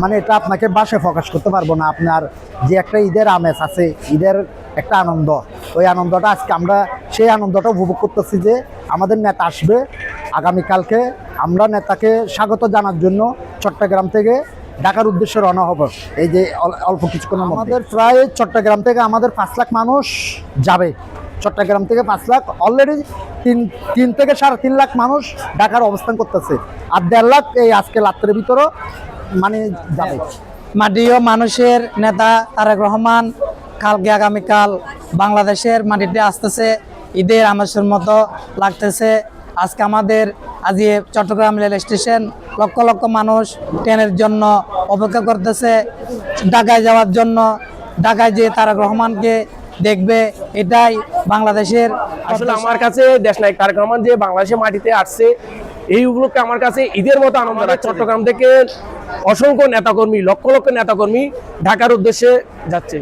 মানে এটা আপনাকে বাসে প্রকাশ করতে পারব না। আপনার যে একটা ঈদের আমেজ আছে, ঈদের একটা আনন্দ, ওই আনন্দটা আজকে আমরা সেই আনন্দটা উপভোগ করতেছি যে আমাদের নেতা আসবে। আগামীকালকে আমরা নেতাকে স্বাগত জানার জন্য চট্টগ্রাম থেকে ঢাকার উদ্দেশ্যে রওনা হব। এই যে অল্প কিছুক্ষণ আমাদের প্রায় চট্টগ্রাম থেকে আমাদের পাঁচ লাখ মানুষ যাবে। চট্টগ্রাম থেকে পাঁচ লাখ। অলরেডি তিন তিন থেকে সাড়ে তিন লাখ মানুষ ঢাকার অবস্থান করতেছে। আর দেড় লাখ এই আজকে রাত্রের ভিতরও মানে যাবে। মাটিও মানুষের নেতা তারেক রহমান কালকে আগামীকাল বাংলাদেশের মাটিতে আসতেছে। ঈদের আমেজের মতো লাগতেছে। আজকে আমাদের আজ চট্টগ্রাম রেল স্টেশন লক্ষ লক্ষ মানুষ ট্রেনের জন্য অপেক্ষা করতেছে। ঢাকায় যাওয়ার জন্য। ঢাকায় যে তারেক রহমানকে দেখবে এটাই বাংলাদেশের আসলে আমার কাছে দেশ নায়ক তারেক রহমান যে বাংলাদেশের মাটিতে আসছে এই উপলক্ষে আমার কাছে ঈদের মতো আনন্দ চট্টগ্রাম থেকে অসংখ্য নেতাকর্মী লক্ষ লক্ষ নেতাকর্মী ঢাকার উদ্দেশ্যে যাচ্ছে।